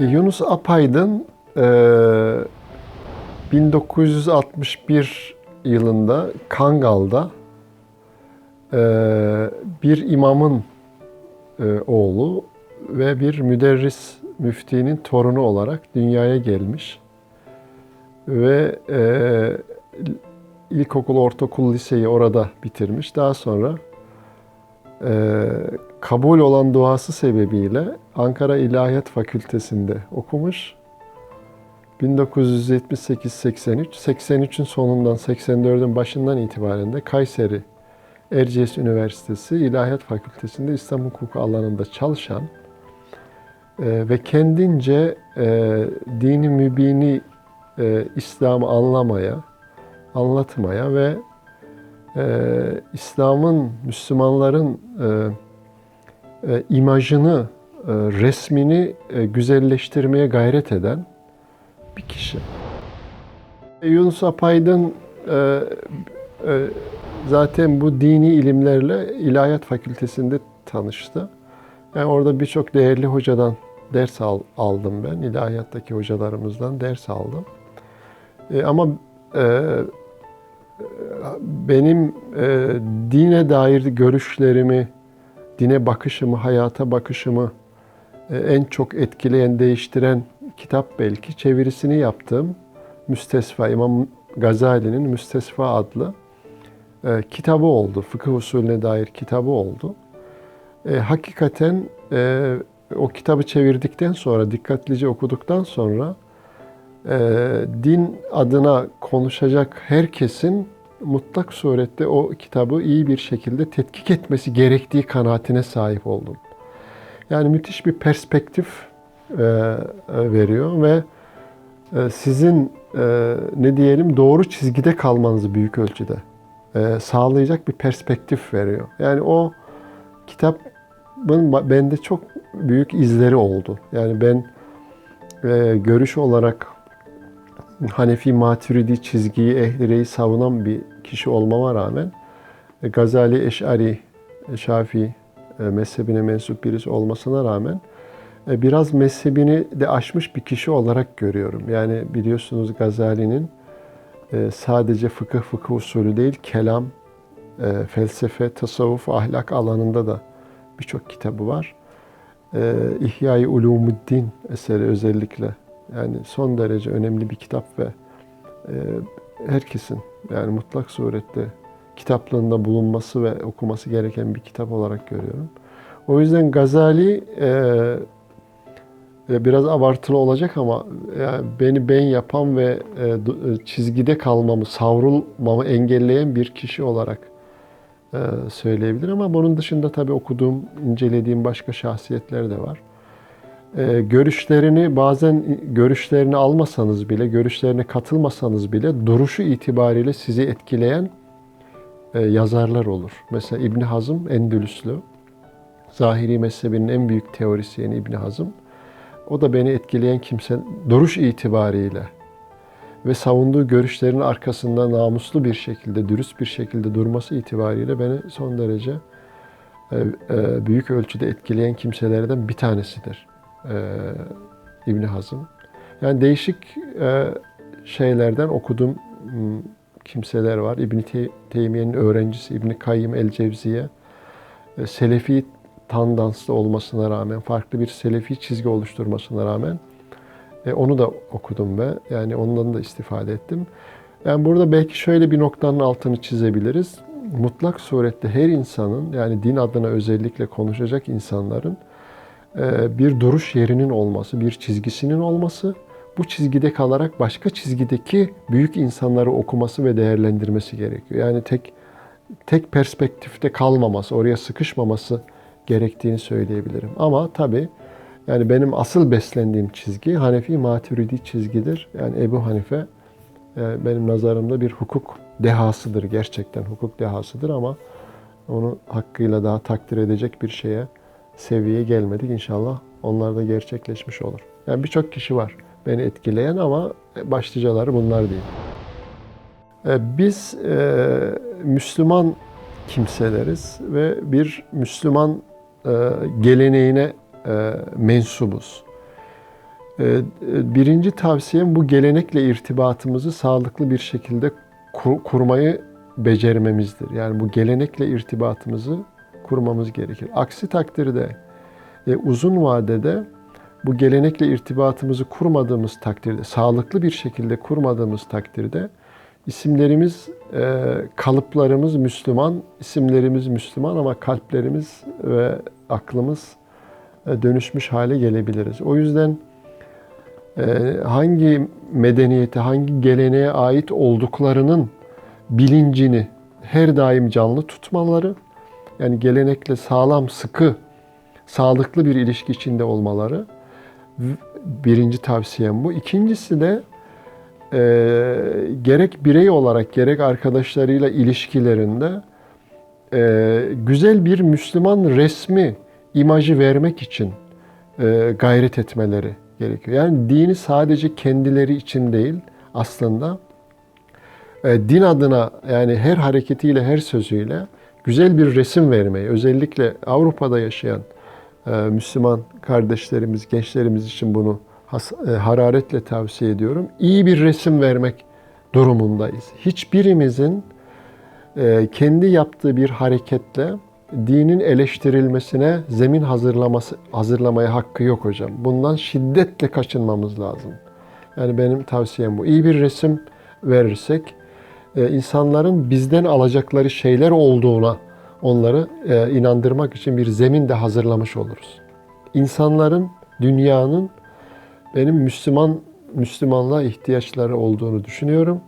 Yunus Apaydın e, 1961 yılında Kangal'da bir imamın oğlu ve bir müderris müftinin torunu olarak dünyaya gelmiş. Ve ilkokul, ortaokul, liseyi orada bitirmiş. Daha sonra e, kabul olan duası sebebiyle Ankara İlahiyat Fakültesi'nde okumuş. 1978-83, 83'ün sonundan 84'ün başından itibaren de Kayseri Erciyes Üniversitesi İlahiyat Fakültesi'nde İslam hukuku alanında çalışan e, ve kendince e, dini mübini e, İslam'ı anlamaya, anlatmaya ve e, İslam'ın, Müslümanların e, e, imajını, e, resmini e, güzelleştirmeye gayret eden bir kişi. Yunus Apaydın e, e, zaten bu dini ilimlerle İlahiyat Fakültesi'nde tanıştı. Yani orada birçok değerli hocadan ders al, aldım ben. İlahiyattaki hocalarımızdan ders aldım. E, ama e, benim e, dine dair görüşlerimi, dine bakışımı, hayata bakışımı e, en çok etkileyen, değiştiren kitap belki çevirisini yaptığım Müstesfa, İmam Gazali'nin Müstesfa adlı e, kitabı oldu. Fıkıh usulüne dair kitabı oldu. E, hakikaten e, o kitabı çevirdikten sonra, dikkatlice okuduktan sonra din adına konuşacak herkesin mutlak surette o kitabı iyi bir şekilde tetkik etmesi gerektiği kanaatine sahip oldum. Yani müthiş bir perspektif e, veriyor ve e, sizin e, ne diyelim doğru çizgide kalmanızı büyük ölçüde e, sağlayacak bir perspektif veriyor. Yani o kitabın bende çok büyük izleri oldu. Yani ben e, görüş olarak Hanefi Maturidi çizgiyi, ehlireyi savunan bir kişi olmama rağmen e, Gazali, Eş'ari, Şafii e, mezhebine mensup birisi olmasına rağmen e, biraz mezhebini de aşmış bir kişi olarak görüyorum. Yani biliyorsunuz Gazali'nin sadece fıkıh fıkıh usulü değil, kelam, felsefe, tasavvuf, ahlak alanında da birçok kitabı var. İhya-i Ulumuddin eseri özellikle yani son derece önemli bir kitap ve e, herkesin yani mutlak surette kitaplığında bulunması ve okuması gereken bir kitap olarak görüyorum. O yüzden Gazali e, e biraz abartılı olacak ama yani beni ben yapan ve e, e, çizgide kalmamı, savrulmamı engelleyen bir kişi olarak e, söyleyebilirim. Ama bunun dışında tabii okuduğum, incelediğim başka şahsiyetler de var. Ee, görüşlerini bazen görüşlerini almasanız bile, görüşlerine katılmasanız bile duruşu itibariyle sizi etkileyen e, yazarlar olur. Mesela İbn Hazım Endülüslü. Zahiri mezhebinin en büyük teorisyeni İbn Hazım. O da beni etkileyen kimse duruş itibariyle ve savunduğu görüşlerin arkasında namuslu bir şekilde, dürüst bir şekilde durması itibariyle beni son derece e, e, büyük ölçüde etkileyen kimselerden bir tanesidir e, İbn Hazım. Yani değişik e, şeylerden okudum hmm, kimseler var. İbn Teymiye'nin öğrencisi İbn Kayyim el Cevziye e, Selefi tandanslı olmasına rağmen, farklı bir Selefi çizgi oluşturmasına rağmen e, onu da okudum ve yani ondan da istifade ettim. Yani burada belki şöyle bir noktanın altını çizebiliriz. Mutlak surette her insanın yani din adına özellikle konuşacak insanların bir duruş yerinin olması, bir çizgisinin olması, bu çizgide kalarak başka çizgideki büyük insanları okuması ve değerlendirmesi gerekiyor. Yani tek tek perspektifte kalmaması, oraya sıkışmaması gerektiğini söyleyebilirim. Ama tabii yani benim asıl beslendiğim çizgi Hanefi Maturidi çizgidir. Yani Ebu Hanife e, benim nazarımda bir hukuk dehasıdır gerçekten hukuk dehasıdır ama onu hakkıyla daha takdir edecek bir şeye seviyeye gelmedik. İnşallah onlar da gerçekleşmiş olur. Yani birçok kişi var beni etkileyen ama başlıcaları bunlar değil. E, biz e, Müslüman kimseleriz ve bir Müslüman e, geleneğine e, mensubuz. Ee, e, birinci tavsiyem bu gelenekle irtibatımızı sağlıklı bir şekilde kur- kurmayı becermemizdir. Yani bu gelenekle irtibatımızı kurmamız gerekir. Aksi takdirde e, uzun vadede bu gelenekle irtibatımızı kurmadığımız takdirde, sağlıklı bir şekilde kurmadığımız takdirde isimlerimiz, e, kalıplarımız Müslüman, isimlerimiz Müslüman ama kalplerimiz ve aklımız e, dönüşmüş hale gelebiliriz. O yüzden e, hangi medeniyete, hangi geleneğe ait olduklarının bilincini her daim canlı tutmaları, yani gelenekle sağlam, sıkı, sağlıklı bir ilişki içinde olmaları birinci tavsiyem bu. İkincisi de e, gerek birey olarak gerek arkadaşlarıyla ilişkilerinde e, güzel bir Müslüman resmi imajı vermek için e, gayret etmeleri gerekiyor. Yani dini sadece kendileri için değil aslında e, din adına yani her hareketiyle her sözüyle güzel bir resim vermeyi özellikle Avrupa'da yaşayan e, Müslüman kardeşlerimiz, gençlerimiz için bunu e, hararetle tavsiye ediyorum. İyi bir resim vermek durumundayız. Hiçbirimizin e, kendi yaptığı bir hareketle dinin eleştirilmesine zemin hazırlaması hazırlamaya hakkı yok hocam. Bundan şiddetle kaçınmamız lazım. Yani benim tavsiyem bu. İyi bir resim verirsek insanların bizden alacakları şeyler olduğuna onları e, inandırmak için bir zemin de hazırlamış oluruz. İnsanların, dünyanın benim Müslüman Müslümanlığa ihtiyaçları olduğunu düşünüyorum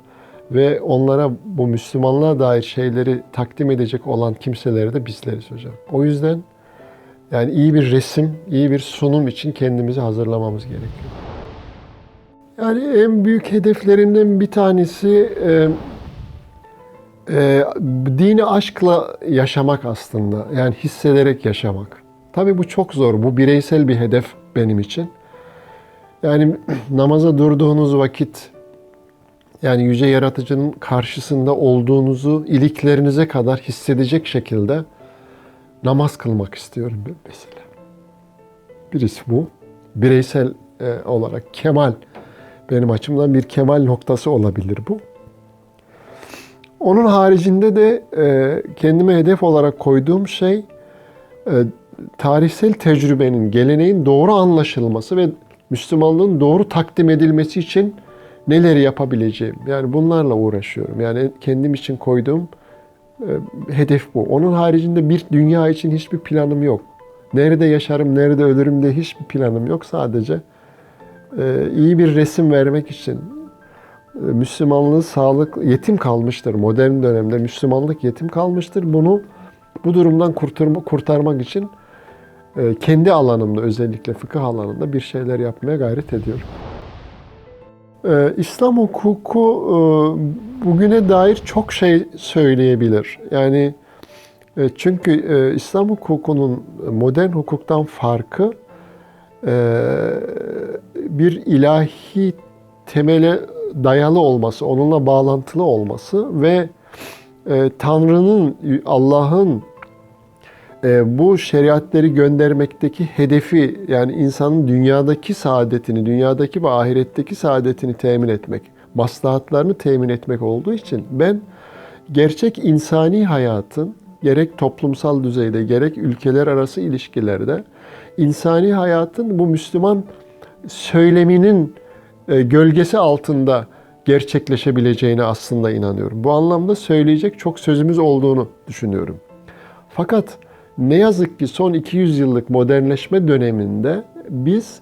ve onlara bu Müslümanlığa dair şeyleri takdim edecek olan kimseleri de bizleriz hocam. O yüzden yani iyi bir resim, iyi bir sunum için kendimizi hazırlamamız gerekiyor. Yani en büyük hedeflerimden bir tanesi e, dini aşkla yaşamak aslında. Yani hissederek yaşamak. Tabii bu çok zor. Bu bireysel bir hedef benim için. Yani namaza durduğunuz vakit yani yüce yaratıcının karşısında olduğunuzu iliklerinize kadar hissedecek şekilde namaz kılmak istiyorum ben mesela. Birisi bu. Bireysel e, olarak kemal benim açımdan bir kemal noktası olabilir bu. Onun haricinde de e, kendime hedef olarak koyduğum şey e, tarihsel tecrübenin, geleneğin doğru anlaşılması ve Müslümanlığın doğru takdim edilmesi için neleri yapabileceğim. Yani bunlarla uğraşıyorum. Yani kendim için koyduğum e, hedef bu. Onun haricinde bir dünya için hiçbir planım yok. Nerede yaşarım, nerede ölürüm diye hiçbir planım yok. Sadece iyi bir resim vermek için Müslümanlığı sağlık yetim kalmıştır. Modern dönemde Müslümanlık yetim kalmıştır. Bunu bu durumdan kurtarma, kurtarmak için e, kendi alanımda özellikle fıkıh alanında bir şeyler yapmaya gayret ediyorum. E, İslam hukuku bugüne dair çok şey söyleyebilir. Yani çünkü İslam hukukunun modern hukuktan farkı bir ilahi temele dayalı olması, onunla bağlantılı olması ve e, Tanrı'nın, Allah'ın e, bu şeriatleri göndermekteki hedefi yani insanın dünyadaki saadetini, dünyadaki ve ahiretteki saadetini temin etmek, maslahatlarını temin etmek olduğu için ben gerçek insani hayatın gerek toplumsal düzeyde gerek ülkeler arası ilişkilerde insani hayatın bu Müslüman söyleminin gölgesi altında gerçekleşebileceğine aslında inanıyorum. Bu anlamda söyleyecek çok sözümüz olduğunu düşünüyorum. Fakat ne yazık ki son 200 yıllık modernleşme döneminde biz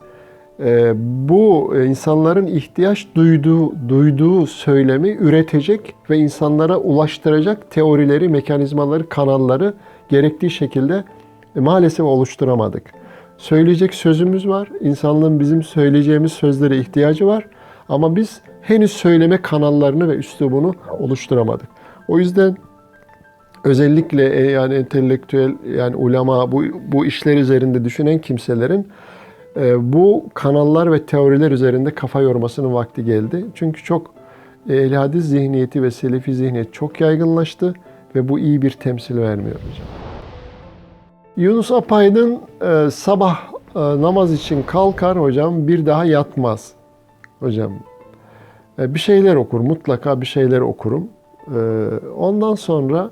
e, bu insanların ihtiyaç duyduğu duyduğu söylemi üretecek ve insanlara ulaştıracak teorileri, mekanizmaları, kanalları gerektiği şekilde e, maalesef oluşturamadık. Söyleyecek sözümüz var. İnsanlığın bizim söyleyeceğimiz sözlere ihtiyacı var. Ama biz henüz söyleme kanallarını ve üslubunu oluşturamadık. O yüzden özellikle e, yani entelektüel yani ulema bu, bu işler üzerinde düşünen kimselerin e, bu kanallar ve teoriler üzerinde kafa yormasının vakti geldi. Çünkü çok e, ehl hadis zihniyeti ve selefi zihniyet çok yaygınlaştı ve bu iyi bir temsil vermiyor hocam. Yunus Apaydın e, sabah e, namaz için kalkar hocam bir daha yatmaz. Hocam E, bir şeyler okur mutlaka bir şeyler okurum. E, Ondan sonra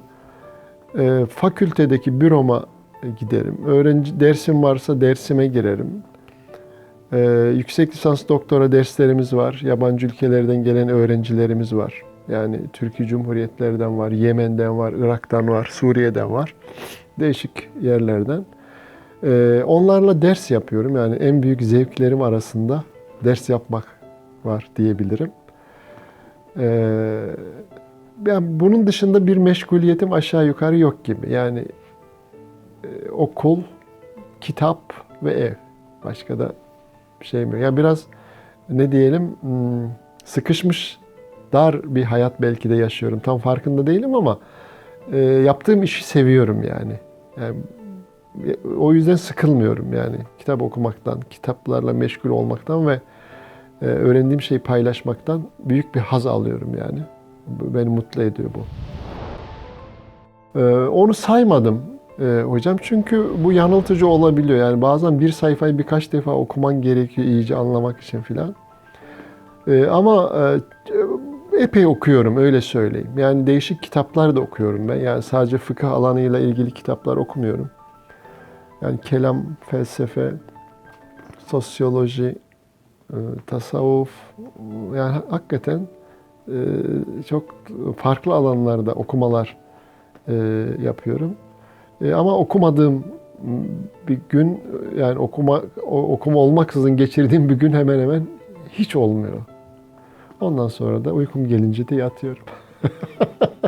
e, fakültedeki büroma giderim. Öğrenci dersim varsa dersime girerim. E, yüksek lisans doktora derslerimiz var. Yabancı ülkelerden gelen öğrencilerimiz var. Yani Türkiye Cumhuriyetlerden var, Yemen'den var, Irak'tan var, Suriye'den var. Değişik yerlerden. E, onlarla ders yapıyorum. Yani en büyük zevklerim arasında ders yapmak var diyebilirim. E, ben bunun dışında bir meşguliyetim aşağı yukarı yok gibi. Yani e, okul, kitap ve ev. Başka da bir şey mi? Yani biraz ne diyelim hmm, sıkışmış dar bir hayat belki de yaşıyorum. Tam farkında değilim ama e, yaptığım işi seviyorum yani. Yani e, o yüzden sıkılmıyorum yani kitap okumaktan, kitaplarla meşgul olmaktan ve e, öğrendiğim şeyi paylaşmaktan büyük bir haz alıyorum yani. Beni mutlu ediyor bu. Ee, onu saymadım e, hocam çünkü bu yanıltıcı olabiliyor. Yani bazen bir sayfayı birkaç defa okuman gerekiyor iyice anlamak için filan. Ee, ama e, epey okuyorum öyle söyleyeyim. Yani değişik kitaplar da okuyorum ben. Yani sadece fıkıh alanıyla ilgili kitaplar okumuyorum. Yani kelam, felsefe, sosyoloji, e, tasavvuf yani hakikaten e, çok farklı alanlarda okumalar e, yapıyorum. Ama okumadığım bir gün yani okuma okuma olmaksızın geçirdiğim bir gün hemen hemen hiç olmuyor. Ondan sonra da uykum gelince de yatıyorum.